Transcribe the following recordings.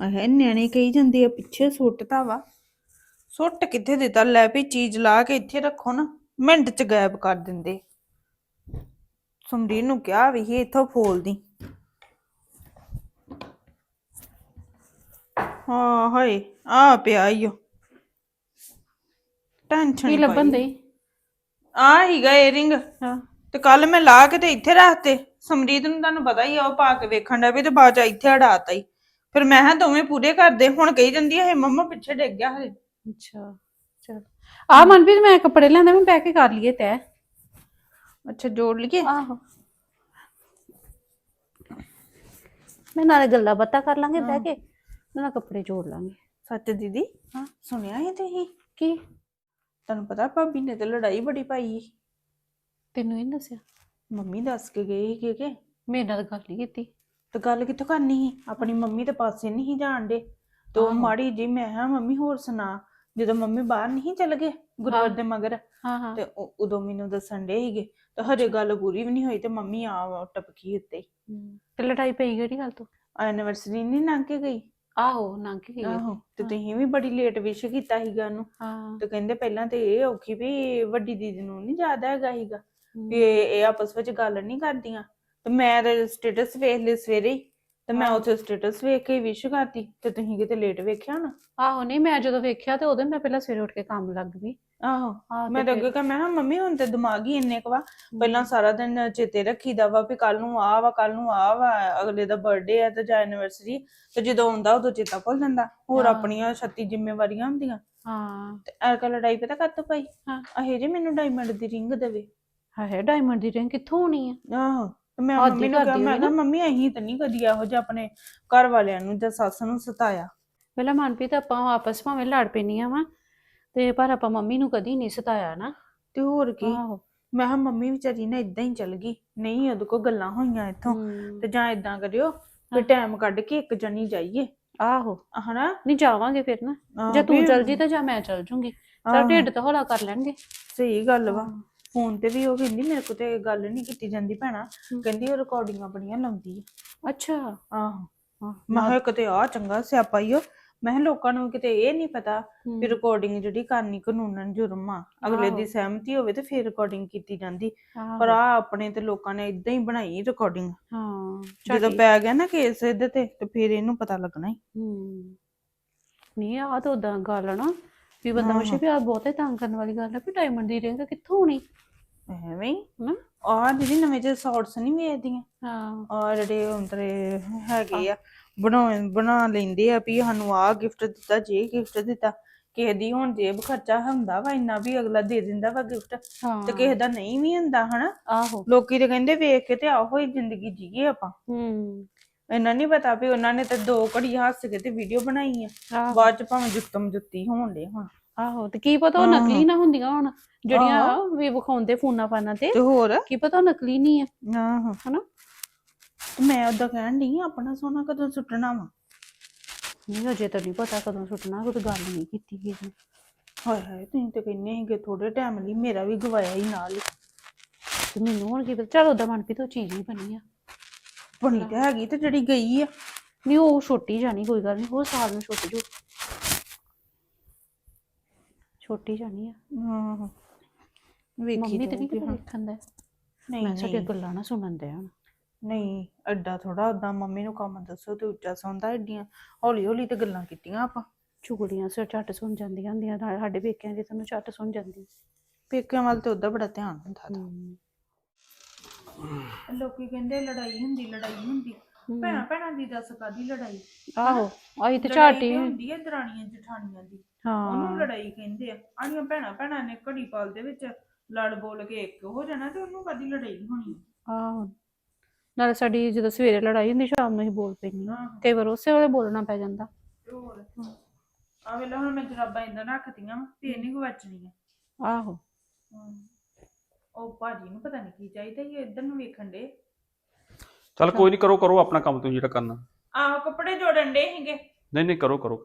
ਆਹੇ ਨਿਆਣੇ ਕਹੀ ਜਾਂਦੇ ਆ ਪਿੱਛੇ ਸੁੱਟਤਾ ਵਾ। ਸੁੱਟ ਕਿੱਥੇ ਦਿੱਤਾ? ਲੈ ਵੀ ਚੀਜ਼ ਲਾ ਕੇ ਇੱਥੇ ਰੱਖੋ ਨਾ ਮਿੰਟ ਚ ਗਾਇਬ ਕਰ ਦਿੰਦੇ। ਸਮਰੀਨ ਨੂੰ ਕਿਹਾ ਵੀ ਇਹ ਇੱਥੋਂ ਫੋਲਦੀ। ਹਾਂ ਹਾਏ ਆ ਪਿਆ ਈਓ ਟੈਨਸ਼ਨ ਕੀ ਲੱਭਣ ਦੇ ਆ ਹੀਗਾ ਏਰਿੰਗ ਹਾਂ। ਤੇ ਕੱਲ ਮੈਂ ਲਾ ਕੇ ਤੇ ਇੱਥੇ ਰੱਖਤੇ ਸਮਰੀਤ ਨੂੰ ਤੁਹਾਨੂੰ ਪਤਾ ਹੀ ਆ ਉਹ ਪਾ ਕੇ ਵੇਖਣ ਦਾ ਵੀ ਤੇ ਬਾਅਦ ਚ ਇੱਥੇ ਅੜਾਤਾ ਹੀ ਫਿਰ ਮੈਂ ਹਾਂ ਦੋਵੇਂ ਪੂਰੇ ਕਰਦੇ ਹੁਣ ਕਹੀ ਜਾਂਦੀ ਹੈ ਮੰਮਾ ਪਿੱਛੇ ਡਿੱਗ ਗਿਆ ਹਲੇ ਅੱਛਾ ਚਲ। ਆ ਮਨਪ੍ਰੀਤ ਮੈਂ ਕੱਪੜੇ ਲਿਆਂਦਾ ਮੈਂ ਪੈਕ ਕਰ ਲਈਏ ਤੈ ਅੱਛਾ ਜੋੜ ਲਈਏ? ਆਹੋ। ਮੈਂ ਨਾਲੇ ਗੱਲਾਂ ਬਾਤਾਂ ਕਰ ਲਾਂਗੇ ਬਹਿ ਕੇ ਨਾਲ ਕੱਪੜੇ ਜੋੜ ਲਾਂਗੇ। ਸੱਚ ਦੀਦੀ ਹਾਂ। ਸੁਣਿਆ ਹੈ ਤੁਸੀਂ? ਕੀ? ਤੁਹਾਨੂੰ ਪਤਾ ਭਾਬੀ ਨੇ ਤੇ ਲੜਾਈ ਬੜੀ ਪਾਈ ਸੀ। ਤੈਨੂੰ ਇਹ ਨੀ ਦੱਸਿਆ? ਮੰਮੀ ਦੱਸ ਕੇ ਗਈ ਸੀ ਕਿ ਮੇਰੇ ਨਾਲ ਗੱਲ ਨਹੀਂ ਕੀਤੀ। ਤੇ ਗੱਲ ਕਿੱਥੋਂ ਕਰਨੀ ਸੀ? ਆਪਣੀ ਮੰਮੀ ਦੇ ਪਾਸੇ ਨਹੀਂ ਜਾਣਦੇ ਤੇ ਉਹ ਆਹੋ। ਮਾੜੀ ਜੀ ਮੈਂ ਹਾਂ ਮੰਮੀ ਹੋਰ ਸੁਣਾ? ਜਦੋਂ ਮੰਮੀ ਬਾਹਰ ਨਹੀਂ ਚਲ ਗਏ ਗੁਰਵਰ ਦੇ ਮਗਰ ਹਾਂ ਹਾਂ। ਤੇ ਉਦੋਂ ਮੈਨੂੰ ਦੱਸਣ ਦੇ ਸੀਗੇ ਤੇ ਹਜੇ ਗੱਲ ਪੂਰੀ ਵੀ ਨਹੀਂ ਹੋਈ ਤੇ ਮੰਮੀ ਆ ਟਪਕੀ ਉੱਤੇ ਤੇ ਲੜਾਈ ਪਈ ਕਿਹੜੀ ਗੱਲ ਤੋਂ? ਐਨੀਵਰਸਰੀ ਨਹੀਂ ਲੰਘ ਕੇ ਗਈ। ਆਹੋ ਲੰਘ ਕੇ ਗਈ। ਆਹੋ ਤੇ ਹਾਂ। ਤੁਸੀਂ ਵੀ ਬੜੀ ਲੇਟ ਵਿਸ਼ ਕੀਤਾ ਸੀਗਾ ਉਹਨੂੰ। ਹਾਂ। ਤੇ ਕਹਿੰਦੇ ਪਹਿਲਾਂ ਤੇ ਇਹ ਔਖੀ ਵੀ ਵੱਡੀ ਦੀਦੀ ਨੂੰ ਨਹੀਂ ਯਾਦ ਹੈਗਾ ਸੀਗਾ। ਵੀ ਇਹ ਇਹ ਆਪਸ ਵਿੱਚ ਗੱਲ ਨਹੀਂ ਕਰਦੀਆਂ। ਤੇ ਮੈਂ ਤੇ ਸਟੇਟਸ ਵੇਖ ਲਈ ਸਵੇਰੇ ਹੀ ਤੇ ਮੈਂ। ਉੱਥੇ ਸਟੇਟਸ ਵੇਖ ਕੇ ਵਿਸ਼ ਕਰਤੀ ਤੇ ਤੁਸੀਂ ਕਿਤੇ ਲੇਟ ਵੇਖਿਆ ਨਾ ਆਹੋ ਨਹੀਂ ਮੈਂ ਜਦੋਂ ਵੇਖਿਆ ਤੇ ਉਦੋਂ ਮੈਂ ਪਹਿਲਾਂ ਸਵੇਰੇ ਉੱਠ ਕੇ ਕੰਮ ਲੱਗ ਗਈ। ਆਹੋ ਮੈਂ ਤਾਂ ਅੱਗੇ ਕਹਾਂ ਮੈਂ ਕਿਹਾ ਮੰਮੀ ਹੁਣ ਤੇ ਦਿਮਾਗ ਹੀ ਇੰਨੇ ਕੁ ਵਾ। ਪਹਿਲਾਂ ਸਾਰਾ ਦਿਨ ਚੇਤੇ ਰੱਖੀਦਾ ਵਾ ਵੀ ਕੱਲ ਨੂੰ ਆ ਵਾ ਕੱਲ ਨੂੰ ਆ ਵਾ ਅਗਲੇ ਦਾ ਬਰਥਡੇ ਹੈ ਤੇ ਜਾਂ ਐਨੀਵਰਸਰੀ ਤੇ ਜਦੋਂ ਆਉਂਦਾ ਉਦੋਂ ਚੇਤਾ ਭੁੱਲ ਜਾਂਦਾ। ਹੋਰ। ਆਪਣੀਆਂ 36 ਜ਼ਿੰਮੇਵਾਰੀਆਂ ਹੁੰਦੀਆਂ। ਹਾਂ। ਤੇ ਐਰਕਾ ਲੜਾਈ ਪਤਾ ਕੱਤ ਪਈ? ਹਾਂ। ਅਹੇ ਜੇ ਮੈਨੂੰ ਡਾਇਮੰਡ ਦੀ ਰਿੰਗ ਦੇਵੇ। ਹੈ ਡਾਇਮੰਡ ਦੀ ਰਿੰਗ ਕਿੱਥੋਂ ਹੋਣੀ ਆ? ਆਹੋ। ਤੇ ਮੈਂ ਮੰਮੀ ਨੂੰ ਕਿਹਾ ਮੈਂ ਕਿਹਾ ਨਾ। ਮੰਮੀ ਅਹੀਂ ਤਾਂ ਨਹੀਂ ਕਦੀ ਇਹੋ ਜਿਹਾ ਆਪਣੇ ਘਰ ਵਾਲਿਆਂ ਨੂੰ ਜਾਂ ਸੱਸ ਨੂੰ ਸਤਾਇਆ। ਪਹਿਲਾਂ ਮਨਪ੍ਰੀਤ ਆਪਾਂ ਆਪਸ ਭਾਵੇਂ ਲੜ ਪੈਣੀਆਂ ਵਾ ਤੇ ਪਰ ਆਪਾਂ ਮੰਮੀ ਨੂੰ ਕਦੀ ਨਹੀਂ ਸਤਾਇਆ ਨਾ। ਤੇ ਹੋਰ ਕੀ? ਆਹੋ। ਮੈਂ ਕਿਹਾ ਮੰਮੀ ਵਿਚਾਰੀ ਨਾ ਇਦਾਂ ਹੀ ਚਲ ਗਈ। ਨਹੀਂ ਉਹਦੇ ਕੋਲ ਗੱਲਾਂ ਹੋਈਆਂ ਇੱਥੋਂ। ਤੇ ਜਾਂ ਇਦਾਂ ਕਰਿਓ ਹਾਂ। ਟਾਈਮ ਕੱਢ ਕੇ ਇੱਕ ਜਣੀ ਜਾਈਏ। ਆਹੋ। ਹਨਾ? ਨਹੀਂ ਜਾਵਾਂਗੇ ਫਿਰ ਨਾ। ਜੇ ਤੂੰ ਚਲ ਜੀ ਤਾਂ ਜਾਂ ਮੈਂ ਚਲ ਜੂੰਗੀ। ਆਹੋ, ਢਿੱਡ ਤਾਂ ਹੌਲਾ ਕਰ ਲੈਣਗੇ। ਸਹੀ ਗੱਲ ਵਾ। ਫੋਨ ਤੇ ਵੀ ਉਹ ਕਹਿੰਦੀ ਮੇਰੇ ਕੋਲ ਤੇ ਗੱਲ ਨਹੀਂ ਕੀਤੀ ਜਾਂਦੀ ਭੈਣਾ। ਕਹਿੰਦੀ ਉਹ ਰਿਕਾਰਡਿੰਗਾਂ ਬੜੀਆਂ ਲਾਉਂਦੀ ਆ। ਅੱਛਾ। ਆਹੋ। ਹਾਂ। ਮੈਂ ਕਿਹਾ ਕਿਤੇ ਆ ਚੰਗਾ ਸਿਆਪਾ ਈ ਓ ਮੈਂ ਕਿਹਾ ਲੋਕਾਂ ਨੂੰ ਕਿਤੇ ਇਹ ਨਹੀਂ ਪਤਾ ਵੀ ਰਿਕਾਰਡਿੰਗ ਜਿਹੜੀ ਕਰਨੀ ਕਾਨੂੰਨਨ ਜੁਰਮ ਆ। ਅਗਲੇ ਦੀ। ਸਹਿਮਤੀ ਹੋਵੇ ਤੇ ਫਿਰ ਰਿਕਾਰਡਿੰਗ ਕੀਤੀ ਜਾਂਦੀ। ਪਰ ਆ ਆਪਣੇ ਤੇ ਲੋਕਾਂ ਨੇ ਇਦਾਂ ਹੀ ਬਣਾਈ ਰਿਕਾਰਡਿੰਗ ਹਾਂ ਜਦੋਂ। ਪੈ ਗਿਆ ਨਾ ਕੇਸ ਇਹਦੇ ਤੇ ਤੇ ਫਿਰ ਇਹਨੂੰ ਪਤਾ ਲੱਗਣਾ ਹੀ। ਹਮ, ਨਹੀਂ ਆ ਤਾਂ ਉਦਾਂ ਗੱਲ ਨਾ। ਵੀ ਬੰਦਾ। ਵਸ਼ੇ ਵੀ ਆ ਬਹੁਤੇ ਤੰਗ ਕਰਨ ਵਾਲੀ ਗੱਲ ਆ ਵੀ ਡਾਇਮੰਡ ਦੀ ਰਿੰਗ ਕਿੱਥੋਂ ਹੋਣੀ? ਐਵੇਂ ਹੀ। ਹਨਾ? ਆ ਦੀਦੀ ਨਵੇਂ ਜਿਹੇ ਸ਼ਾਰਟਸ ਨਹੀਂ ਵੇਚਦੀਆਂ। ਹਾਂ। ਆ ਜਿਹੜੇ ਹੁੰਦਰੇ ਹੈਗੇ ਆ ਬਣਾ ਬਣਾ ਲੈਂਦੇ ਆ ਵੀ ਸਾਨੂੰ ਆ ਗਿਫਟ ਦਿੱਤਾ ਜੇ ਗਿਫਟ ਦਿੱਤਾ ਕਿਸੇ ਦੀ ਹੁਣ ਜੇਬ ਖਰਚਾ ਹੁੰਦਾ ਵਾ ਇੰਨਾ ਵੀ ਅਗਲਾ ਦੇ ਦਿੰਦਾ ਵਾ ਗਿਫਟ ਹਾਂ ਤੇ ਕਿਸੇ ਦਾ ਨਹੀਂ ਵੀ ਹੁੰਦਾ ਹਨਾ? ਆਹੋ। ਲੋਕੀ ਤੇ ਕਹਿੰਦੇ ਵੇਖ ਕੇ ਤੇ ਆਹੋ ਹੀ ਜ਼ਿੰਦਗੀ ਜੀਏ ਆਪਾਂ। ਹੂੰ। ਇਹਨਾਂ ਨਹੀਂ ਪਤਾ ਵੀ ਉਹਨਾਂ ਨੇ ਤੇ ਦੋ ਘੜੀ ਹੱਸ ਕੇ ਤੇ ਵੀਡੀਓ ਬਣਾਈ ਆ। ਆਹੋ। ਬਾਅਦ ਚ ਭਾਵੇਂ ਜੁੱਤਮ ਜੁੱਤੀ ਹੋਣ ਦੇ ਹੁਣ। ਆਹੋ ਤੇ ਕੀ ਪਤਾ ਉਹ ਨਕਲੀ ਨਾ ਹੁੰਦੀਆਂ ਹੁਣ ਜਿਹੜੀਆਂ ਵੀ ਵਿਖਾਉਂਦੇ ਫੋਨਾਂ ਪਾਨਾਂ ਤੇ। ਤੇ ਹੋਰ? ਕੀ ਪਤਾ ਉਹ ਨਕਲੀ ਨਹੀਂ ਆ। ਆਹੋ। ਹਨਾ? ਤੇ ਮੈਂ ਉਦਾਂ ਕਹਿਣ ਡਈ ਆਂ, ਆਪਣਾ ਸੋਨਾ ਕਦੋਂ ਸੁੱਟਣਾ ਵਾ? ਨਹੀਂ ਅਜੇ ਤਾਂ ਨਹੀਂ ਪਤਾ ਕਦੋਂ ਸੁੱਟਣਾ ਕੋਈ ਗੱਲ ਨਹੀਂ ਕੀਤੀ ਕਿਸੇ ਨੇ। ਹਾਏ ਹਾਏ ਤੁਸੀਂ ਤੇ ਕਹਿੰਦੇ ਸੀਗੇ ਥੋੜੇ ਟਾਈਮ ਲਈ ਮੇਰਾ ਵੀ ਗਵਾਇਆ ਹੀ ਨਾਲ ਹੀ। ਤੇ ਮੈਨੂੰ ਹੁਣ ਕੀ ਪਤਾ ਚਲ ਉਹਦਾ ਮਨਪ੍ਰੀਤ ਉਹ ਚੀਜ਼ ਹੀ ਬਣੀ ਆ। ਬਣੀ ਤੇ ਹੈਗੀ ਤੇ ਜਿਹੜੀ ਗਈ ਆ ਨਹੀਂ ਉਹ ਛੋਟੀ ਜਾਣੀ ਕੋਈ ਗੱਲ ਨਹੀਂ ਉਹ ਸਾਲ ਨੂੰ ਛੁੱਟ ਜੂ ਛੋਟੀ ਜਾਣੀ ਆ। ਹਾਂ ਵੇਖੀ ਮੰਮੀ ਤੇ ਨਹੀਂ ਦਾ? ਨਹੀਂ ਮੈਂ ਨਹੀਂ। ਗੱਲਾਂ ਨਾ ਸੁਣਨ ਦੇ ਹੁਣ। ਨਹੀਂ ਐਡਾ ਥੋੜਾ ਉਦਾਂ ਮੰਮੀ ਨੂੰ ਕੰਮ ਦੱਸੋ ਤੇ ਉੱਚਾ ਸੌਂਦਾ ਐਡੀਆਂ। ਹੌਲੀ ਹੌਲੀ ਤੇ ਗੱਲਾਂ ਕੀਤੀਆਂ ਆਪਾਂ। ਚੁਗਲੀਆਂ ਸਿਰ ਝੱਟ ਸੁਣ ਜਾਂਦੀਆਂ ਹੁੰਦੀਆਂ ਸਾਡੇ ਪੇਕਿਆਂ ਦੀ ਤੁਹਾਨੂੰ ਝੱਟ ਸੁਣ ਜਾਂਦੀ। ਪੇਕਿਆਂ ਵੱਲ ਤੇ ਉਦਾਂ ਬੜਾ ਧਿਆਨ ਹੁੰਦਾ ਥਾ। ਲੋਕੀ ਕਹਿੰਦੇ ਲੜਾਈ ਹੁੰਦੀ ਲੜਾਈ ਹੁੰਦੀ। ਭੈਣਾਂ ਭੈਣਾਂ ਦੀ ਦੱਸ ਕਾਦੀ ਲੜਾਈ? ਆਹੋ ਆਹੀ ਤੇ ਝਾਟੀ ਹੁੰਦੀ ਹੈ ਦਰਾਣੀਆਂ ਜਠਾਣੀਆਂ ਦੀ। ਉਹਨੂੰ ਹਾਂ ਲੜਾਈ ਕਹਿੰਦੇ ਆ। ਆਣੀਆਂ ਭੈਣਾਂ ਭੈਣਾਂ ਨੇ ਘੜੀ ਪਾਲ ਦੇ ਵਿੱਚ ਲੜ ਬੋਲ ਕੇ ਇੱਕ ਹੋ ਜਾਣਾ ਤੇ ਉਹਨੂੰ ਕਦੀ ਲੜਾਈ ਹੋਣੀ ਆਹੋ। ਨਾਲ ਸਾਡੀ ਜਦੋਂ ਸਵੇਰੇ ਲੜਾਈ ਹੁੰਦੀ ਸ਼ਾਮ ਨੂੰ ਹੀ ਬੋਲ ਪੈਂਦੀ ਆਹੋ। ਕਈ ਵਾਰ ਉਸੇ ਵੇਲੇ ਬੋਲਣਾ ਪੈ ਜਾਂਦਾ। ਤੇ ਹੋਰ? ਆ ਵੇਲੇ ਹੁਣ ਮੈਂ ਜਰਾਬਾਂ ਇੰਦਾਂ ਰੱਖਤੀਆਂ ਵਾਂ, ਤੇ ਨਹੀਂ ਗਵਾਚਣੀਆਂ ਆਹੋ। ਉਹ ਭਾਜੀ ਨੂੰ ਪਤਾ ਨਹੀਂ ਕੀ ਚਾਹੀਦਾ ਇਹ ਇੱਧਰ ਨੂੰ ਵੇਖਣ ਦੇ ਚੱਲ ਕੋਈ ਨਹੀਂ ਕਰੋ ਕਰੋ ਆਪਣਾ ਕੰਮ ਤੁਸੀਂ ਜਿਹੜਾ ਕਰਨਾ। ਆਹੋ ਕੱਪੜੇ ਜੋੜਨ ਦੇ ਸੀਗੇ। ਨਹੀਂ ਨਹੀਂ ਕਰੋ ਕਰੋ।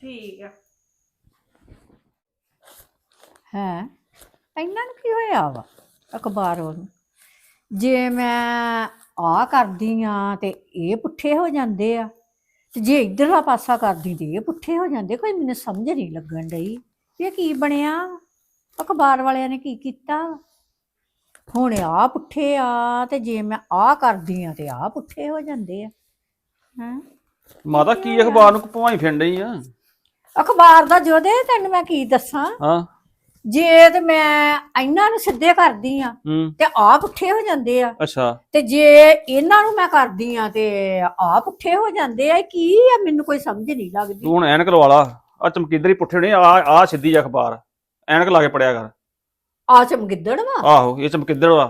ਠੀਕ ਆ। ਹੈ? ਇਹਨਾਂ ਨੂੰ ਕੀ ਹੋਇਆ ਵਾ ਅਖਬਾਰ ਨੂੰ ਜੇ ਮੈਂ ਆ ਕਰਦੀ ਆ ਤੇ ਇਹ ਪੁੱਠੇ ਹੋ ਜਾਂਦੇ ਆ ਤੇ ਜੇ ਇਧਰਲਾ ਪਾਸਾ ਕਰਦੀ ਤੇ ਇਹ ਪੁੱਠੇ ਹੋ ਜਾਂਦੇ ਕੋਈ ਮੈਨੂੰ ਸਮਝ ਨਹੀਂ ਲੱਗਣ ਡਈ। ਇਹ ਕੀ ਬਣਿਆ? ਅਖਬਾਰ ਵਾਲਿਆਂ ਨੇ ਕੀ ਕੀਤਾ? ਹੁਣ ਆ ਪੁੱਠੇ ਆ ਤੇ ਜੇ ਮੈਂ ਆ ਕਰਦੀ ਆ ਤੇ ਆ ਪੁੱਠੇ ਹੋ ਜਾਂਦੇ ਆ। ਹਾਂ। ਮਾਤਾ ਕੀ ਅਖਬਾਰ ਨੂੰ ਭਵਾਈ ਫਿਰਨ ਡਈ ਆ? ਅਖਬਾਰ ਦਾ ਜੋਦੇ ਤੈਨੂੰ ਮੈਂ ਕੀ ਦੱਸਾਂ? ਹਾਂ। ਜੇ ਤੇ ਮੈਂ ਇਹਨਾਂ ਨੂੰ ਸਿੱਧੇ ਕਰਦੀ ਆ ਹੂੰ। ਤੇ ਆ ਪੁੱਠੇ ਹੋ ਜਾਂਦੇ ਆ। ਅੱਛਾ। ਤੇ ਜੇ ਇਹਨਾਂ ਨੂੰ ਮੈਂ ਕਰਦੀ ਆ ਤੇ ਆ ਪੁੱਠੇ ਹੋ ਜਾਂਦੇ ਆ ਕੀ ਆ? ਮੈਨੂੰ ਕੋਈ ਸਮਝ ਨਹੀਂ ਲੱਗਦੀ। ਤੂੰ ਹੁਣ ਐਨਕ ਲਵਾ ਲਾ। ਆ ਚਮਕੀਦਰੀ ਪੁੱਠੇ ਨੇ ਆ ਆ ਸਿੱਧੀ ਜਿਹੀ ਅਖਬਾਰ। ਐਨਕ ਲਾ ਕੇ ਪੜਿਆ ਕਰ। ਆ ਚਮਗਿੱਦੜ ਵਾ ਆਹੋ ਇਹ ਚਮਕਿੱਦੜ ਵਾ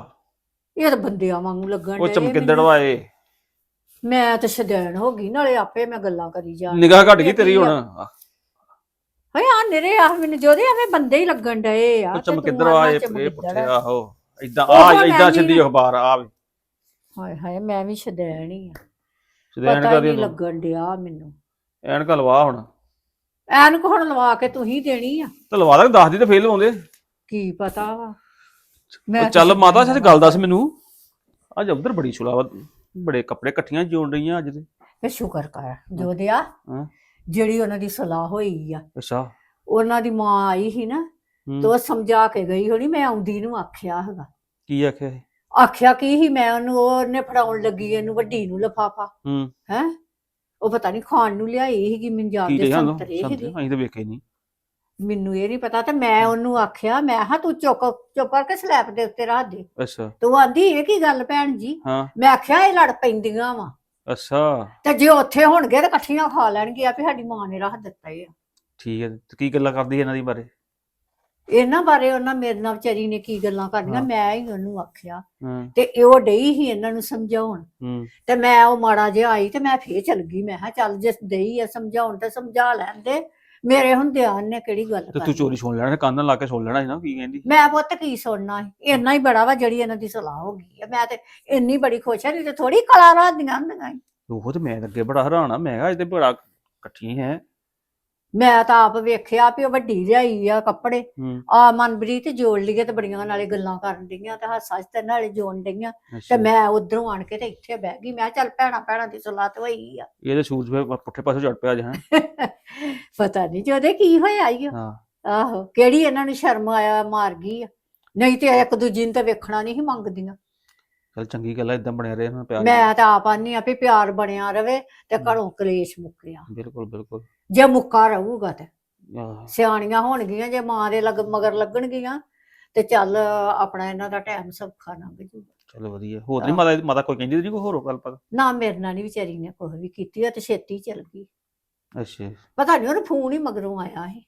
ਇਹ ਤਾਂ ਬੰਦਿਆਂ ਵਾਂਗੂ ਲੱਗਣ ਉਹ ਡਏ ਚਮਕਿੱਦੜ ਮੈਨੂੰ। ਵਾ ਇਹ ਮੈਂ ਤਾਂ ਸ਼ਦੈਣ ਹੋ ਗਈ ਨਾਲੇ ਆਪੇ ਮੈਂ ਗੱਲਾਂ ਕਰੀ ਜਾ ਨਿਗਾਹ ਘਟ ਗਈ ਤੇਰੀ ਹੁਣ। ਹਏ ਆ ਨਰੇ ਆ ਮੈਨੂੰ ਜੋਦੇ ਐਵੇਂ ਬੰਦੇ ਹੀ ਲੱਗਣ ਡਏ ਆ ਉਹ ਤੇ ਤੂੰ ਚਮਕਿੱਦੜ ਵਾ ਇਹ ਇਹ ਚਮਗਿੱਦੜ ਪੁੱਠੇ ਆ। ਆਹੋ ਇਦਾਂ ਉਹ ਆ ਮੈਂ ਇਦਾਂ ਵੀ ਅਖਬਾਰ ਆ ਵੇ। ਹਾਏ ਹਾਏ ਮੈਂ ਵੀ ਸ਼ਦੈਣ ਹੀ ਆ। ਸਿੱਧੇ ਪਤਾ ਹੀ ਦੀ ਨਹੀਂ ਲੱਗਣ ਡਿਆ ਮੈਨੂੰ। ਐਨਕਾਂ ਲਵਾ ਹੁਣ। ਐਨਕ ਹੁਣ ਲਵਾ ਕੇ ਤੂੰ ਹੀ ਦੇਣੀ ਆ। ਤੇ ਲਵਾ ਦਾਂ ਦੱਸ ਦੀ ਤੇ ਫੇਲ ਆਉਂਦੇ ਕੀ ਪਤਾ ਵਾ? ਉਹ ਤਾਂ ਚੱਲ ਮਾਤਾ ਸੱਚ। ਗੱਲ ਦੱਸ ਮੈਨੂੰ। ਅੱਜ ਉਧਰ ਬੜੀ ਛੁਲਾ ਵਾ ਬੜੇ ਕੱਪੜੇ ਇਕੱਠੀਆਂ ਜੋੜ ਰਹੀਆਂ ਅੱਜ ਤੇ। ਤੇ ਸ਼ੁਕਰ ਕਰ ਜੋਦਿਆ ਹਾਂ। ਜਿਹੜੀ ਉਹਨਾਂ ਦੀ ਸਲਾਹ ਹੋਈ ਆ। ਅੱਛਾ। ਉਹਨਾਂ ਦੀ ਮਾਂ ਆਈ ਸੀ ਨਾ ਹੂੰ। ਤੇ ਉਹ ਸਮਝਾ ਕੇ ਗਈ ਹੋਣੀ ਮੈਂ ਆਉਂਦੀ ਨੂੰ ਆਖਿਆ ਹੈਗਾ। ਕੀ ਆਖਿਆ ਇਹ? ਆਖਿਆ ਕੀ ਸੀ ਮੈਂ ਉਹਨੂੰ ਉਹਨੇ ਫੜਾਉਣ ਲੱਗੀ ਇਹਨੂੰ ਵੱਡੀ ਨੂੰ ਲਫਾਫਾ। ਹੂੰ। ਹੈ? ਉਹ ਪਤਾ ਨਹੀਂ ਖਾਣ ਨੂੰ ਲਿਆਈ ਸੀਗੀ ਮੈਨੂੰ ਕੀ ਸੰਤਰੇ ਸੰਤਰੇ? ਸੀਗੇ। ਅਸੀਂ ਤਾਂ ਵੇਖੇ ਨਹੀਂ ਮੈਨੂੰ ਇਹ ਨਹੀਂ ਪਤਾ ਤੇ ਮੈਂ ਉਹਨੂੰ ਆਖਿਆ ਮੈਂ ਹਾਂ ਤੂੰ ਚੁੱਕ ਚੁੱਪ ਕਰਕੇ ਸਲੈਬ ਦੇ ਉੱਤੇ ਰੱਖ ਦੇ। ਅੱਛਾ। ਤੂੰ ਆਂਦੀ ਇਹ ਕੀ ਗੱਲ ਭੈਣ ਜੀ? ਹਾਂ। ਮੈਂ ਆਖਿਆ ਇਹ ਲੜ ਪੈਂਦੀਆਂ ਵਾ। ਅੱਛਾ। ਤੇ ਜੇ ਉੱਥੇ ਹੋਣਗੇ ਤੇ ਇਕੱਠੀਆਂ ਖਾ ਲੈਣਗੀਆਂ ਵੀ ਸਾਡੀ ਮਾਂ ਨੇ ਰੱਖ ਦਿੱਤਾ ਇਹ ਠੀਕ ਹੈ ਤੇ ਕੀ ਗੱਲਾਂ ਕਰਦੀ ਇਹਨਾਂ ਦੀ ਬਾਰੇ? ਇਹਨਾਂ ਬਾਰੇ ਉਹਨਾਂ ਮੇਰੇ ਨਾਲ ਵਿਚਾਰੀ ਨੇ ਕੀ ਗੱਲਾਂ ਕਰਨੀਆਂ। ਮੈਂ ਹੀ ਉਹਨੂੰ ਆਖਿਆ। ਹਾਂ। ਤੇ ਇਹ ਉਹ ਡਈ ਹੀ ਇਹਨਾਂ ਨੂੰ ਸਮਝਾਉਣ। ਹੂੰ। ਤੇ ਮੈਂ ਉਹ ਮਾੜਾ ਜਿਹਾ ਆਈ ਤੇ ਮੈਂ ਫੇਰ ਚਲ ਗਈ ਮੈਂ ਕਿਹਾ ਚੱਲ ਜੇ ਦਈ ਆ ਸਮਝਾਉਣ ਤੇ ਸਮਝਾ ਲੈਣ ਦੇ। ਮੇਰੇ ਹੁੰਦਿਆਂ ਉਹਨੇ ਕਿਹੜੀ ਗੱਲ ਤੇ ਤੂੰ ਕਰਨੀ? ਚੋਰੀ ਸੁਣ ਲੈਣਾ ਕੰਨ ਨਾਲ ਲਾ ਕੇ ਸੁਣ ਲੈਣਾ ਸੀ ਨਾ ਕੀ ਕਹਿੰਦੀ? ਮੈਂ ਪੁੱਤ ਕੀ ਸੁਣਨਾ ਸੀ? ਇੰਨਾ ਹੀ ਬੜਾ ਵਾ ਜਿਹੜੀ ਇਹਨਾਂ ਦੀ ਸਲਾਹ ਹੋ ਗਈ ਆ। ਮੈਂ ਤੇ ਇੰਨੀ ਬੜੀ ਖੁਸ਼ ਆ ਨਹੀਂ ਤੇ ਥੋੜੀ ਕਲਾ ਰਾਦੀਆਂ ਹੁੰਦੀਆਂ ਸੀ। ਉਹ ਤੇ ਮੈਂ ਤਾਂ ਅੱਗੇ ਬੜਾ ਹੈਰਾਨ ਆ ਮੈਂ ਕਿਹਾ ਇਹ ਤੇ ਬੜਾ ਇਕੱਠੀ ਹੈ। ਮੈਂ ਤਾਂ ਆਪ ਵੇਖਿਆ ਵੀ ਉਹ ਵੱਡੀ ਲਿਆਈ ਆ ਕੱਪੜੇ। ਹੂੰ। ਆ ਮਨਪ੍ਰੀਤ ਜੋੜ ਲਈਏ ਤੇ ਬੜੀਆਂ ਨਾਲੇ ਗੱਲਾਂ ਕਰਨ ਡਈਆਂ ਤੇ ਹਾਸਾ ਤੇ ਨਾਲੇ ਜੋੜਨ ਡਈਆਂ। ਅੱਛਾ। ਤੇ ਮੈਂ ਉਧਰੋਂ ਆਣ ਕੇ ਤੇ ਇੱਥੇ ਬਹਿ ਗਈ। ਮੈਂ ਕਿਹਾ ਚੱਲ ਭੈਣਾ ਭੈਣਾ ਦੀ ਸਲਾਹ ਤੇ ਹੋਈ ਆ। ਇਹ ਤੇ ਸੂਰਜ ਫੇ ਪੁੱਠੇ ਪਾਸੇ ਚੜ ਪਿਆ ਜਹਾਂ ਪਤਾ ਨਹੀਂ ਜੋਦੇ ਕੀ ਹੋਇਆ ਈ ਓ। ਹਾਂ। ਆਹੋ ਕਿਹੜੀ ਇਹਨਾਂ ਨੂੰ ਸ਼ਰਮ ਆਇਆ ਮਾਰ ਗਈ ਆ। ਨਹੀਂ ਤੇ ਇੱਕ ਦੂਜੀ ਨੂੰ ਤਾਂ ਵੇਖਣਾ ਨਹੀਂ ਸੀ ਮੰਗਦੀਆਂ। ਚਲ ਚੰਗੀ ਗੱਲ ਆ ਇਦਾਂ ਬਣਿਆ ਰਹੇ ਇਹਨਾਂ ਪਿਆਰ ਮੈਂ ਤਾਂ ਆਪ ਆਨੀ ਆ ਵੀ ਪਿਆਰ ਬਣਿਆ ਰਵੇ ਤੇ ਘਰੋਂ ਕਲੇਸ਼ ਮੁੱਕਿਆ। ਬਿਲਕੁਲ ਬਿਲਕੁਲ। ਜੇ ਮੁੱਕਾ ਰਹੂਗਾ ਤੇ। ਆਹ, ਸਿਆਣੀਆਂ ਹੋਣਗੀਆਂ ਜੇ ਮਾਂ ਦੇ ਲਗ ਮਗਰ ਲੱਗਣਗੀਆਂ ਤੇ ਚੱਲ ਆਪਣਾ ਇਹਨਾਂ ਦਾ ਟਾਈਮ ਸੌਖਾ ਲੰਘ ਜੂਗਾ। ਚਲੋ ਵਧੀਆ। ਹੋਰ ਨਹੀਂ ਮਾਤਾ ਮਾਤਾ ਕੋਈ ਕਹਿੰਦੀ ਨਹੀਂ ਕੋਈ ਹੋਰ ਗੱਲ ਪਤਾ ਨਾ ਮੇਰੇ ਨਾਲ ਨਹੀਂ ਵਿਚਾਰੀ ਨੇ ਕੁਛ ਵੀ ਕੀਤੀ ਉਹ ਤੇ ਛੇਤੀ ਚਲ ਗਈ। ਅੱਛਾ। ਪਤਾ ਨਹੀਂ ਉਹਨੂੰ ਫੋਨ ਹੀ ਮਗਰੋਂ ਆਇਆ ਸੀ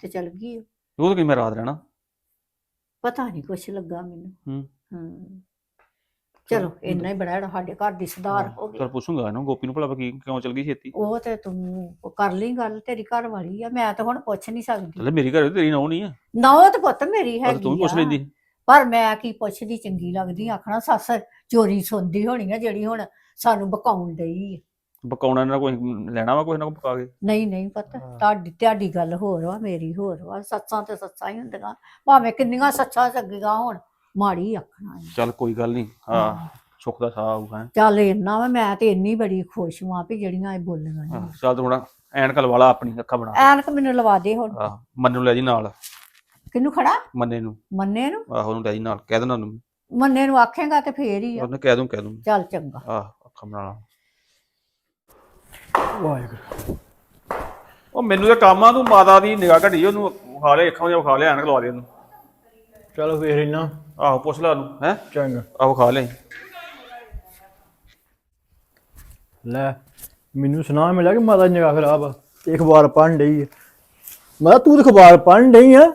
ਤੇ ਚਲ ਗਈ ਉਹ। ਉਹ ਤਾਂ ਕਿ ਮੈਂ ਰਾਤ ਰਹਿਣਾ। ਪਤਾ ਨਹੀਂ ਕੁਛ ਲੱਗਾ ਮੈਨੂੰ। ਹੂੰ। ਹੂੰ। ਚਲੋ ਇੰਨਾ ਹੀ ਬੜਾ ਜਿਹੜਾ ਸਾਡੇ ਘਰ ਦੀ ਸੁਧਾਰ ਹੋ। ਚਲ ਗਿਆ ਪੁੱਛੂੰਗਾ ਇਹਨੂੰ ਗੋਪੀ ਨੂੰ ਭਲਾ ਕੀ ਕਿਉਂ ਚਲ ਗਈ ਛੇਤੀ? ਉਹ ਤੇ ਤੂੰ ਕਰ ਲਈ ਗੱਲ ਤੇਰੀ ਘਰ ਵਾਲੀ ਆ ਮੈਂ ਤਾਂ ਹੁਣ ਪੁੱਛ ਨਹੀਂ ਸਕਦੀ। ਚੱਲ ਮੇਰੀ ਘਰ ਤੇਰੀ ਨਹੁੰ ਨਹੀਂ ਆ? ਨਾ ਉਹ ਤੇ ਪੁੱਤ ਮੇਰੀ ਉਹ ਤਾਂ ਤੂੰ ਵੀ ਹੈਗੀ ਪੁੱਛ ਆ। ਲੈਂਦੀ ਪਰ ਮੈਂ ਕੀ ਪੁੱਛਦੀ ਚੰਗੀ ਲੱਗਦੀ ਆਖਣਾ ਸੱਸ ਚੋਰੀ ਸੁਣਦੀ ਹੋਣੀ ਆ ਜਿਹੜੀ ਹੁਣ ਸਾਨੂੰ ਬਕਾਉਣ ਡਈ ਆ। ਬਕਾਉਣਾ ਇਹਨਾਂ ਕੋਈ ਲੈਣਾ ਵਾ ਕੋਈ ਨਾ ਕੋਈ ਪਕਾ ਕੇ? ਨਹੀਂ ਨਹੀਂ ਪਤਾ ਹਾਂ। ਤੁਹਾਡੀ ਤੁਹਾਡੀ ਗੱਲ ਹੋਰ ਵਾ ਮੇਰੀ ਹੋਰ ਵਾ ਸੱਸਾਂ ਤੇ ਸੱਸਾਂ ਹੀ ਹੁੰਦੀਆਂ। ਭਾਵੇਂ ਕਿੰਨੀਆਂ ਸੱਸਾਂ ਸੱਗੀਆਂ ਹੋਣ ਮਾੜੀ ਆਖਣਾ ਹੈ। ਚੱਲ ਕੋਈ ਗੱਲ ਨਹੀਂ ਹਾਂ ਸੁੱਖ ਦਾ ਸਾਹ ਆਊਗਾ ਹੈਂ। ਚੱਲ ਇੰਨਾ ਵਾ ਮੈਂ ਤੇ ਇੰਨੀ ਬੜੀ ਖੁਸ਼ ਹਾਂ ਵੀ ਜਿਹੜੀਆਂ ਇਹ ਬੋਲੀਆਂ ਹਾਂ, ਨੇ ਚੱਲ ਤੂੰ ਹੁਣ ਐਨਕਲ ਵਾਲਾ ਆਪਣੀ ਅੱਖਾਂ ਬਣਾ ਐਨਕ ਮੈਨੂੰ ਲਵਾ ਦੇ ਹੁਣ। ਆਹ ਮੰਨੇ ਨੂੰ ਲੈ ਜੀ ਨਾਲ। ਕਿਹਨੂੰ ਖੜਾ? ਮੰਨੇ ਨੂੰ। ਮੰਨੇ ਨੂੰ? ਆਹੋ ਉਹਨੂੰ ਲੈ ਜੀ ਨਾਲ ਕਹਿ ਦੇਣਾ ਉਹਨੂੰ। ਮੰਨੇ ਨੂੰ ਆਖੇਗਾ ਤੇ ਫੇਰ ਹੀ ਆ। ਉਹਨੇ ਕਹਿ ਦੂੰ ਕਹਿ ਦੂੰ। ਚੱਲ ਚੰਗਾ। ਆਹ ਅੱਖਾਂ ਬਣਾ ਲਾ। ਵਾਹਿਗੁਰੂ। ਉਹ ਮੈਨੂੰ ਤਾਂ ਕੰਮ ਆ ਤੂੰ ਮਾਤਾ ਦੀ ਨਿਗਾਹ ਘਟੀ ਉਹਨੂੰ ਖਾ ਲਿਆ ਅੱਖਾਂ ਜਿਹਾ ਖਾ ਲਿਆ ਐਨਕ ਲਵਾ ਦੇ ਉਹਨੂੰ। ਚਲੋ ਫੇਰ ਇਹਨਾਂ। ਆਹੋ ਪੁੱਛ ਲੈ ਉਹਨੂੰ। ਹੈ? ਚੰਗਾ। ਆਹੋ ਖਾ ਲਿਆ ਲੈ ਮੈਨੂੰ ਸੁਣਾ ਮਿਲਿਆ ਕਿ ਮਾਤਾ ਨਿਗਾਹ ਖਰਾਬ ਆ? ਤੇ ਅਖਬਾਰ ਪੜ੍ਹਨ ਡਈ ਹੈ ਮੈਂ ਕਿਹਾ ਤੂੰ ਤਾਂ ਅਖਬਾਰ ਪੜ੍ਹਨ ਡਈ ਆ।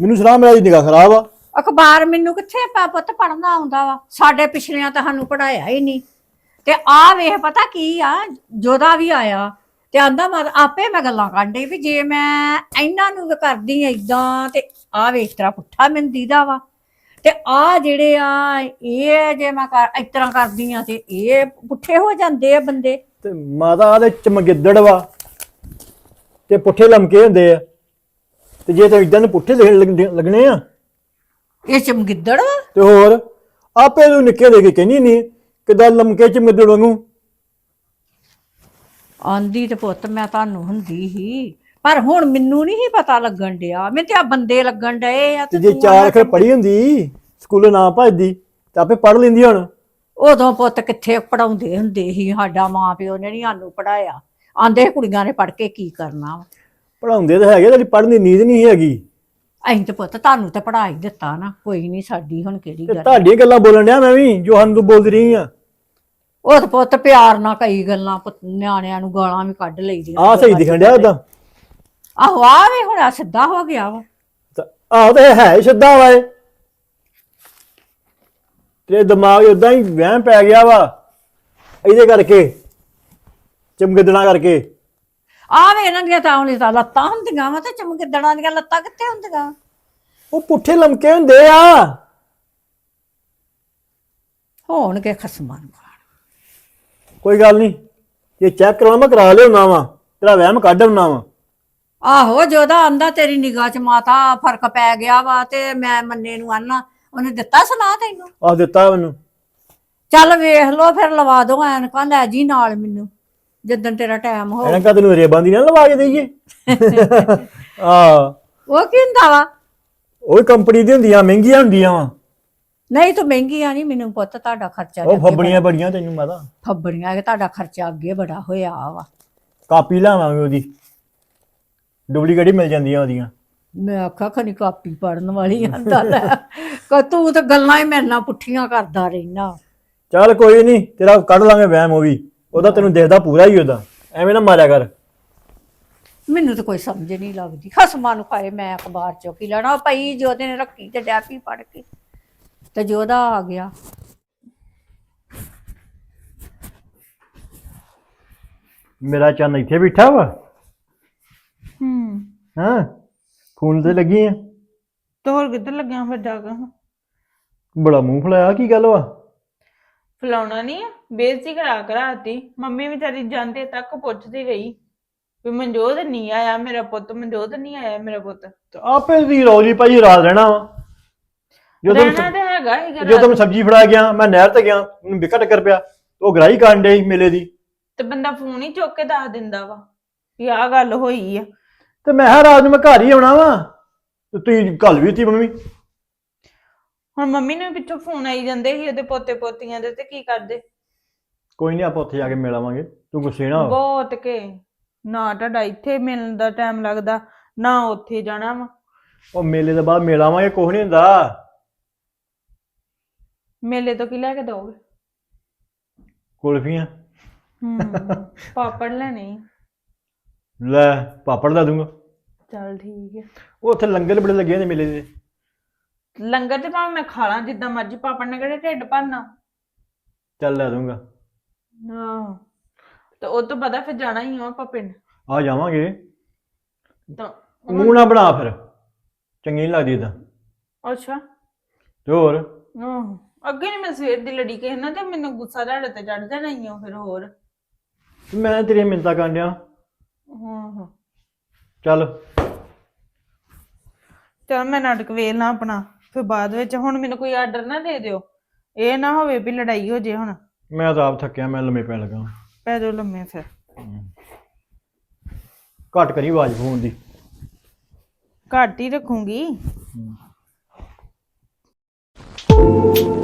ਮੈਨੂੰ ਸੁਣਾ ਮਿਲਿਆ ਦੀ ਨਿਗਾਹ ਖਰਾਬ ਆ। ਅਖਬਾਰ ਮੈਨੂੰ ਕਿੱਥੇ ਪਾ ਪੁੱਤ ਪੜਨਾ ਆਉਂਦਾ ਵਾ? ਸਾਡੇ ਪਿਛਲਿਆਂ ਤਾਂ ਸਾਨੂੰ ਪੜਾਇਆ ਹੀ ਨਹੀਂ। ਤੇ ਆ ਵੇਖ ਪਤਾ ਕੀ ਆ? ਜੋਦਾ ਵੀ ਆਇਆ। ਤੇ ਆਂਦਾ ਮੈਂ ਆਪੇ ਮੈਂ ਗੱਲਾਂ ਕਾਂਡੇ ਵੀ ਜੇ ਮੈਂ ਇਹਨਾਂ ਨੂੰ ਵੀ ਕਰਦੀ ਏਦਾਂ ਤੇ ਆ ਵੇਖ ਤੇਰਾ ਪੁੱਠਾ ਮੈਨੂੰ ਦੀਦਾ ਵਾ। ਤੇ ਆ ਜਿਹੜੇ ਆ ਇਹ ਜੇ ਮੈਂ ਕਰ ਇਸ ਤਰ੍ਹਾਂ ਕਰਦੀ ਆ ਤੇ ਇਹ ਪੁੱਠੇ ਹੋ ਜਾਂਦੇ ਆ ਬੰਦੇ। ਤੇ ਮਾਤਾ ਦੇ ਚਮਗਿੱਦੜ ਵਾ। ਤੇ ਪੁੱਠੇ ਲਮਕੇ ਹੁੰਦੇ ਆ। ਤੇ ਜੇ ਤੇ ਇਦਾਂ ਦੇ ਪੁੱਠੇ ਲੱਗਣੇ ਆ। ਇਹ ਚਮਗਿੱਦੜ ਵਾ? ਤੇ ਹੋਰ ਆਪੇ ਨੂੰ ਨਿੱਕੇ ਦੇ ਕੇ ਕਹਿੰਦੀ ਨਹੀਂ ਕਿਦਾਂ ਲਮਕੇ ਚਮਗਿੱਦੜ ਵਾਂਗੂ। ਆਂਦੀ ਤੇ ਪੁੱਤ ਮੈਂ ਤੁਹਾਨੂੰ ਹੁੰਦੀ ਹੀ ਪਰ ਹੁਣ ਮੈਨੂੰ ਨਹੀਂ ਪਤਾ ਲੱਗਣ ਡਿਆ। ਮੈਨੂੰ ਤੇ ਆ ਬੰਦੇ ਲੱਗਣ ਡਏ ਆ ਤੇ ਜੇ ਤੂੰ ਚਾਰ ਅੱਖਰ ਪੜ੍ਹੀ ਹੁੰਦੀ ਸਕੂਲੋਂ ਨਾ ਭੱਜਦੀ ਤੇ ਆਪੇ ਪੜ੍ਹ ਲੈਂਦੀ ਹੁਣ। ਉਦੋਂ ਪੁੱਤ ਕਿੱਥੇ ਪੜਾਉਂਦੇ ਹੁੰਦੇ ਸੀ ਸਾਡਾ ਮਾਂ ਪਿਓ ਨੇ ਨਹੀਂ ਸਾਨੂੰ ਪੜਾਇਆ ਆਂਦੇ ਕੁੜੀਆਂ ਨੇ ਪੜ ਕੇ ਕੀ ਕਰਨਾ ਵਾ। ਪੜਾਉਂਦੇ ਤਾਂ ਹੈਗੇ ਤੇਰੀ ਪੜ੍ਹਨ ਦੀ ਨੀਂਦ ਨਹੀਂ ਹੈਗੀ। ਅਸੀਂ ਤੇ ਪੁੱਤ ਤੁਹਾਨੂੰ ਤੇ ਪੜਾ ਹੀ ਦਿੱਤਾ ਨਾ ਕੋਈ ਨਹੀਂ ਸਾਡੀ ਹੁਣ ਕਿਹੜੀ ਤੇ ਗੱਲ ਤੁਹਾਡੀਆਂ ਗੱਲਾਂ ਬੋਲਣ ਡਿਆ ਮੈਂ ਵੀ ਜੋ ਸਾਨੂੰ ਤੂੰ ਬੋਲਦੀ ਰਹੀ ਆ। ਉਹ ਤੇ ਪੁੱਤ ਪਿਆਰ ਨਾਲ ਕਈ ਗੱਲਾਂ ਪੁੱਤ ਨਿਆਣਿਆਂ ਨੂੰ ਗਾਲਾਂ ਵੀ ਕੱਢ ਲਈਦੀਆਂ ਆਹ ਸਹੀ ਦਿਖਣ ਡਿਆ ਉਦਾਂ ਆਹੋ ਆ ਵੇ ਹੁਣ ਆਹ ਸਿੱਧਾ ਹੋ ਗਿਆ ਵਾ। ਆਹ ਤੇ ਹੈ ਹੀ ਸਿੱਧਾ ਵਾ ਇਹ। ਤੇਰੇ ਦਿਮਾਗ ਉਦਾਂ ਹੀ ਵਹਿਮ ਪੈ ਗਿਆ ਵਾ ਇਹਦੇ ਕਰਕੇ ਚਮਗਦਣਾ ਕਰਕੇ। ਆ ਵੇ ਇਹਨਾਂ ਦੀਆਂ ਤਾਂ ਉਹਨੇ ਤਾਂ ਲੱਤਾਂ ਹੁੰਦੀਆਂ ਵਾ ਤੇ ਚਮਕਿੱਦੜਾਂ ਦੀਆਂ ਲੱਤਾਂ ਕਿੱਥੇ ਹੁੰਦੀਆਂ? ਉਹ ਪੁੱਠੇ ਲਮਕੇ ਹੁੰਦੇ ਆ। ਹੋਣਗੇ ਖਸਮਾਂ ਨੂੰ। ਕੋਈ ਗੱਲ ਨਹੀਂ। ਇਹ ਚੈੱਕ ਕਰਾਉਣਾ ਮੈਂ ਕਰਾ ਲਿਆਉਣਾ ਵਾ। ਤੇਰਾ ਵਹਿਮ ਕੱਢ ਆਉਣਾ ਵਾ। ਆਹੋ ਜੋਦਾ ਆਂਦਾ ਤੇਰੀ ਨਿਗਾਹ 'ਚ ਮਾਤਾ ਫ਼ਰਕ ਪੈ ਗਿਆ ਵਾ ਤੇ ਮੈਂ ਮੰਨੇ ਨੂੰ ਆਨਾ। ਉਹਨੇ ਦਿੱਤਾ ਸੁਣਾ ਤੈਨੂੰ? ਆਹ ਦਿੱਤਾ ਮੈਨੂੰ। ਚੱਲ ਵੇਖ ਲੋ ਫਿਰ ਲਵਾ ਦੋ ਐਨਕਾਂ ਲੈ ਜੀ ਨਾਲ ਮੈਨੂੰ। ਜਦੋਂ ਤੇਰਾ ਟਾਈਮ ਹੋ ਇਹਨਾਂ ਕਾ ਤੈਨੂੰ ਰੇਬਾਂ ਦੀ ਨਾ ਲਵਾ ਕੇ ਦਈਏ। ਆ ਉਹ ਕੀ ਹੁੰਦਾ ਵਾ? ਉਹ ਕੰਪਨੀ ਦੀ ਹੁੰਦੀਆਂ ਮਹਿੰਗੀਆਂ ਹੁੰਦੀਆਂ ਵਾ। ਨਹੀਂ ਤੂੰ ਮਹਿੰਗੀਆਂ ਨਹੀਂ ਮੈਨੂੰ ਪੁੱਤ ਤੁਹਾਡਾ ਖਰਚਾ ਉਹ ਫੱਬੜੀਆਂ ਬੜੀਆਂ ਤੈਨੂੰ ਮਾਤਾ ਬੜਾ- ਫੱਬੜੀਆਂ ਕਿ ਤੁਹਾਡਾ ਖਰਚਾ ਅੱਗੇ ਬੜਾ ਹੋਇਆ ਵਾ। ਕਾਪੀ ਲਾਵਾਂਗੇ ਉਹਦੀ। ਡੁਪਲੀਕੇਟ ਹੀ ਮਿਲ ਜਾਂਦੀਆਂ ਉਹਦੀਆਂ। ਮੈਂ ਆਖਾ ਖਨੀ ਕਾਪੀ ਪੜਨ ਵਾਲੀ ਆਂਦਾ ਲੈ ਕ ਤੂੰ ਤਾਂ ਗੱਲਾਂ ਹੀ ਮੇਰੇ ਨਾਲ ਪੁੱਠੀਆਂ ਕਰਦਾ ਰਹਿਣਾ। ਚੱਲ ਕੋਈ ਨਹੀਂ ਤੇਰਾ ਕੱਢ ਲਾਂਗੇ ਵਹਿਮ ਉਹ ਵੀ। ਉਹਦਾ ਤੈਨੂੰ ਦੇਖਦਾ ਪੂਰਾ ਹੀ ਉਹਦਾ। ਐਵੇਂ ਨਾ ਮਾਰਿਆ ਕਰ। ਮੈਨੂੰ ਤਾਂ ਕੋਈ ਸਮਝ ਨਹੀਂ ਲੱਗਦੀ। ਖਸਮਾਂ ਨੂੰ ਖਾਏ ਮੈਂ ਅਖਬਾਰ ਚੋਂ ਕੀ ਲੈਣਾ। ਪਈ ਜੋਦੇ ਨੇ ਰੱਖੀ ਤੇ ਡੈਪੀ ਪੜ ਕੇ। ਤੇ ਜੋਦਾ ਆ ਗਿਆ। ਮੇਰਾ ਚੰਨ ਇੱਥੇ ਬੈਠਾ ਵਾ? ਹੂੰ। ਹਾਂ? ਫੋਨ ਤੇ ਲੱਗੀ ਆ? ਤੇ ਹੋਰ ਕਿੱਧਰ ਲੱਗਿਆ ਫਿਰ ਜਾ ਕੇ? ਬੜਾ ਮੂੰਹ ਫਲਾਇਆ ਕੀ ਗੱਲ ਵਾ? ਫਲਾਉਣਾ ਨਹੀਂ ਆ ਬੇਇੱਜ਼ਤੀ ਕਰਾ ਕਰਾਤੀ ਮੰਮੀ ਵਿਚਾਰੀ ਜਾਂਦੇ ਤੱਕ ਪੁੱਛਦੀ ਰਹੀ ਵੀ ਮਨਜੋਤ ਨਹੀਂ ਆਇਆ ਮੇਰਾ ਪੁੱਤ ਮਨਜੋਤ ਨਹੀਂ ਆਇਆ ਮੇਰਾ ਪੁੱਤ। ਤੇ ਆਪੇ ਦੀ ਰੌਲੀ ਪਾਈ ਰਾਤ ਰਹਿਣਾ ਵਾ। ਜਦੋਂ ਰਹਿਣਾ ਤੇ ਹੈਗਾ ਹੀ ਜਦੋਂ ਮੈਂ ਸਬਜ਼ੀ ਫੜਾ ਗਿਆ ਮੈਂ ਨਹਿਰ ਤੇ ਗਿਆ ਮੈਨੂੰ ਵਿਕਾ ਟੱਕਰ ਪਿਆ ਉਹ ਗਰਾਈ ਕਰਨ ਡਈ ਮੇਲੇ ਦੀ। ਤੇ ਬੰਦਾ ਫੋਨ ਹੀ ਚੁੱਕ ਕੇ ਦੱਸ ਦਿੰਦਾ ਵਾ ਵੀ ਆਹ ਗੱਲ ਹੋਈ ਆ। ਤੇ ਮੈਂ ਕਿਹਾ ਰਾਤ ਨੂੰ ਮੈਂ ਘਰ ਹੀ ਆਉਣਾ ਵਾ ਤੇ ਤੁਸੀਂ ਕੱਲ ਵੀ ਤੀ ਮੰਮੀ। ਹੁਣ ਮੰਮੀ ਨੂੰ ਪਿੱਛੋਂ ਫੋਨ ਆਈ ਜਾਂਦੇ ਸੀ ਉਹਦੇ ਪੋਤੇ ਪੋਤੀਆਂ ਦੇ ਤੇ ਕੀ ਕਰਦੇ? ਕੋਈ ਨਹੀਂ ਆਪਾਂ ਉੱਥੇ ਜਾ ਕੇ ਮਿਲ ਆਵਾਂਗੇ ਤੂੰ ਗੁੱਸੇ ਨਾ ਹੋ। ਬਹੁਤ ਕੇ ਨਾ ਤੁਹਾਡਾ ਇੱਥੇ ਮਿਲਣ ਦਾ ਟਾਈਮ ਲੱਗਦਾ ਨਾ ਉੱਥੇ ਜਾਣਾ ਵਾ। ਉਹ ਮੇਲੇ ਤੋਂ ਬਾਅਦ ਮਿਲ ਆਵਾਂਗੇ ਕੁਛ ਨਹੀਂ ਹੁੰਦਾ। ਮੇਲੇ ਤੋਂ ਕੀ ਲੈ ਕੇ ਦੋਗੇ ਕੁਲਫੀਆਂ। ਹੂੰ ਪਾਪੜ ਲੈਣੇ। ਈ। ਲੈ ਪਾਪੜ ਲਾ ਦੂੰਗਾ। ਚੱਲ ਠੀਕ ਹੈ। ਉਹ ਉੱਥੇ ਲੰਗਰ ਬੜੇ ਲੱਗੇ ਨੇ ਮੇਲੇ ਦੇ। ਲੰਗਰ ਤੇ ਭਾਵੇਂ ਮੈਂ ਖਾ ਲਾਂ ਜਿੱਦਾਂ ਮਰਜ਼ੀ ਪਾਪੜ ਨੇ ਕਿਹੜੇ ਢਿੱਡ ਭਰਨਾ। ਚੱਲ ਲੈ ਦੂੰਗਾ। ਆਹੋ ਤੇ ਉਹ ਤੋਂ ਪਤਾ ਫਿਰ ਜਾਣਾ ਹੀ ਆ ਆਪਾਂ ਪਿੰਡ। ਆ ਜਾਵਾਂਗੇ। ਤਾਂ ਮੂੰਹ ਨਾ ਬਣਾ ਫਿਰ। ਚੰਗੀ ਨਹੀਂ ਲੱਗਦੀ ਇਦਾਂ ਅੱਛਾ। ਤੇ ਹੋਰ? ਆਹੋ। ਅੱਗੇ ਨਹੀਂ ਮੈਂ ਸਵੇਰ ਦੀ ਲੜੀ ਕਿਸੇ ਨਾਲ ਤੇ ਮੈਨੂੰ ਗੁੱਸਾ ਤੁਹਾਡੇ ਤੇ ਚੜ ਜਾਣਾ ਹੀ ਆ ਫਿਰ ਹੋਰ। ਮੈਂ ਤੇਰੀਆਂ ਮਿੰਤਾ ਕਰਨ ਡਿਆ। ਚੱਲ। ਚਲ ਮੈਂ ਨਾਟਕ ਵੇਖ ਲਾਂ ਆਪਣਾ ਫਿਰ ਬਾਅਦ ਵਿੱਚ ਹੁਣ ਮੈਨੂੰ ਕੋਈ ਆਰਡਰ ਨਾ ਦੇ ਦਿਓ। ਇਹ ਨਾ ਹੋਵੇ ਵੀ ਲੜਾਈ ਹੋ ਜੇ ਹੁਣ। ਮੈਂ ਤਾਂ ਆਪ ਥੱਕਿਆ ਮੈਂ ਲੰਮੇ ਪੈਣ ਲੱਗਾ। ਪੈ ਜਾਓ ਲੰਮੇ ਫਿਰ। ਘੱਟ ਕਰੀ ਆਵਾਜ਼ ਫੋਨ ਦੀ। ਘੱਟ ਹੀ ਰੱਖੂੰਗੀ। Música